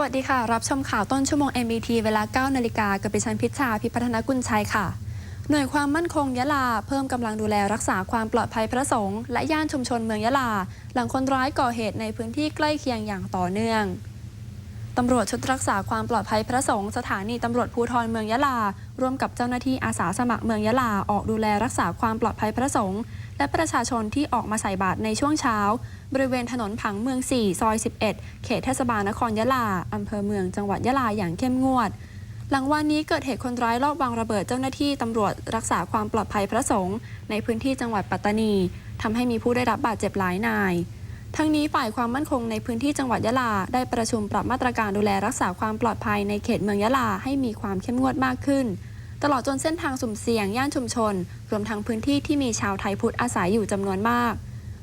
วัสดีค่ะ รับชมข่าวต้นชั่วโมง MBT เวลา 9 นาฬิกากับดิฉันพิชชาพิพัฒนกุลชัยค่ะ หน่วยความมั่นคงยะลา เพิ่มกำลังดูแลรักษาความปลอดภัยพระสงฆ์และย่านชุมชนเมืองยะลา หลังคนร้ายก่อเหตุในพื้นที่ใกล้เคียงอย่างต่อเนื่อง ตำรวจชุดรักษาความปลอดภัยพระสงฆ์สถานีตำรวจภูธรเมืองยะลา ร่วมกับเจ้าหน้าที่อาสาสมัครเมืองยะลา ออกดูแลรักษาความปลอดภัยพระสงฆ์และประชาชนที่ออกมาใส่บาตรในช่วงเช้า บริเวณถนนผังเมือง 4 ซอย 11 เขตเทศบาลนครยะลาอำเภอเมืองจังหวัดยะลาอย่างเข้มงวด หลังวันนี้เกิดเหตุคนร้ายลอบวางระเบิดเจ้าหน้าที่ตำรวจรักษาความปลอดภัยพระสงฆ์ในพื้นที่จังหวัดปัตตานีทำให้มีผู้ได้รับบาดเจ็บหลายนาย ทั้งนี้ฝ่ายความมั่นคงในพื้นที่จังหวัดยะลา ได้ประชุมปรับมาตรการดูแลรักษาความปลอดภัยในเขตเมืองยะลาให้มีความเข้มงวดมากขึ้น ตลอดจนเส้นทางสุ่มเสี่ยงย่านชุมชน รวมทั้งพื้นที่ที่มีชาวไทยพุทธอาศัยอยู่จำนวนมาก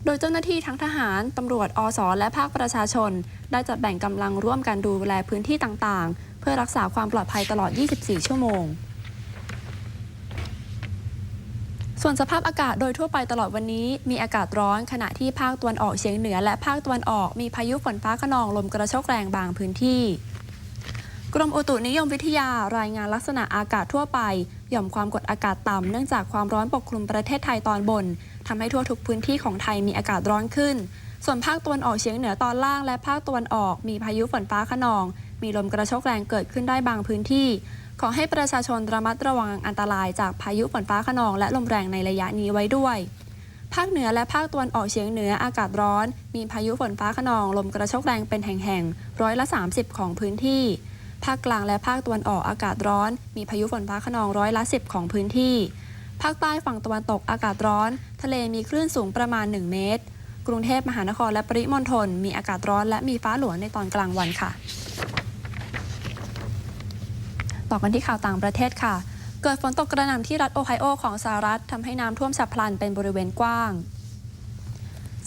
โดยเจ้าหน้าที่ทั้งทหาร ตำรวจ อส และภาคประชาชน ได้จัดแบ่งกำลังร่วมกันดูแลพื้นที่ต่างๆ เพื่อรักษาความปลอดภัยตลอด 24 ชั่วโมง ส่วนสภาพอากาศโดยทั่วไปตลอดวันนี้ มีอากาศร้อนขณะที่ภาคตะวันออกเฉียงเหนือ และภาคตะวันออกมีพายุฝนฟ้าขนองลมกระโชกแรงบางพื้นที่ กรมอุตุนิยมวิทยารายงานลักษณะอากาศทั่วไป หย่อมความกดอากาศต่ำเนื่องจากความร้อนปกคลุมประเทศไทยตอนบนทำให้ทั่วทุกพื้นที่ของไทยมีอากาศร้อนขึ้น ส่วนภาคตะวันออกเฉียงเหนือตอนล่างและภาคตะวันออกมีพายุฝนฟ้าขนอง มีลมกระโชกแรงเกิดขึ้นได้บางพื้นที่ ขอให้ประชาชนระมัดระวังอันตรายจากพายุฝนฟ้าขนองและลมแรงในระยะนี้ไว้ด้วย ภาคเหนือและภาคตะวันออกเฉียงเหนืออากาศร้อน มีพายุฝนฟ้าขนองลมกระโชกแรงเป็นแห่งๆร้อยละ 30 ของพื้นที่ ภาคกลางและภาคตะวันออกอากาศร้อน มีพายุฝนฟ้าขนองร้อยละ 10 ของพื้นที่ ภาคใต้ฝั่งตะวันตกอากาศร้อน ทะเลมีคลื่นสูงประมาณ 1 เมตร กรุงเทพมหานครและปริมณฑลมีอากาศร้อนและมีฟ้าหลวงในตอนกลางวันค่ะ ต่อกันที่ข่าวต่างประเทศค่ะ เกิดฝนตกกระหน่ำที่รัฐโอไฮโอของสหรัฐทำให้น้ำท่วมฉับพลันเป็นบริเวณกว้าง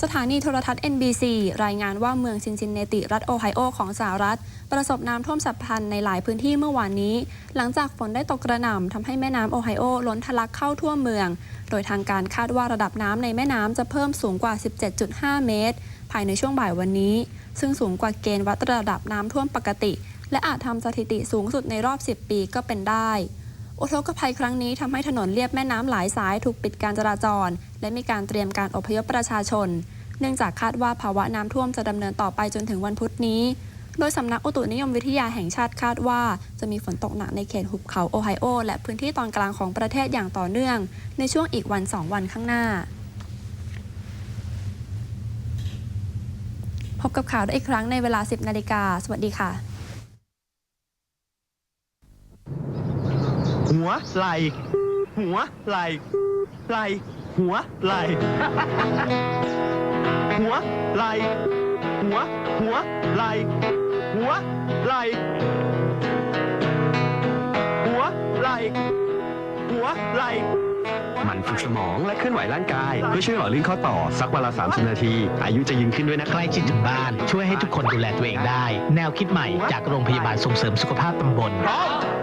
สถานีโทรทัศน์ NBC รายงานว่าเมืองซินซินเนติ รัฐโอไฮโอของสหรัฐ ประสบน้ำท่วมฉับพลันในหลายพื้นที่เมื่อวานนี้ หลังจากฝนได้ตกกระหน่ำทำให้แม่น้ำโอไฮโอล้นทะลักเข้าท่วมเมือง โดยทางการคาดว่าระดับน้ำในแม่น้ำจะเพิ่มสูงกว่า 17.5 เมตร ภายในช่วงบ่ายวันนี้ ซึ่งสูงกว่าเกณฑ์วัดระดับน้ำท่วมปกติ และอาจทำสถิติสูงสุดในรอบ 10 ปีก็เป็นได้ อุทกภัยครั้งนี้ทำให้ถนนเลียบแม่น้ำหลายสายถูกปิดการจราจร และมีการเตรียมการอพยพประชาชน เนื่องจากคาดว่าภาวะน้ำท่วมจะดำเนินต่อไปจนถึงวันพุธนี้ โดยสำนักอุตุนิยมวิทยาแห่งชาติคาดว่า จะมีฝนตกหนักในเขตหุบเขาโอไฮโอ และพื้นที่ตอนกลางของประเทศอย่างต่อเนื่อง ในช่วงอีกวันสองวันข้างหน้าพบกับข่าวได้อีกครั้งในเวลา 10 นาฬิกา สวัสดีค่ะ หัวไหลหัวไหลไหลหัวไหลหัวไหลหัวหัวไหลหัวไหลหัวไหลหัวไหลมันฝึกสมองและเคลื่อนไหวร่างกายเพื่อช่วยหล่อลื่นข้อต่อสักวันละ30 นาที อายุจะยืนขึ้นด้วยนะใกล้ชิดถึงบ้าน ช่วยให้ทุกคนดูแลตัวเองได้ แนวคิดใหม่จากโรงพยาบาลส่งเสริมสุขภาพตำบลพร้อม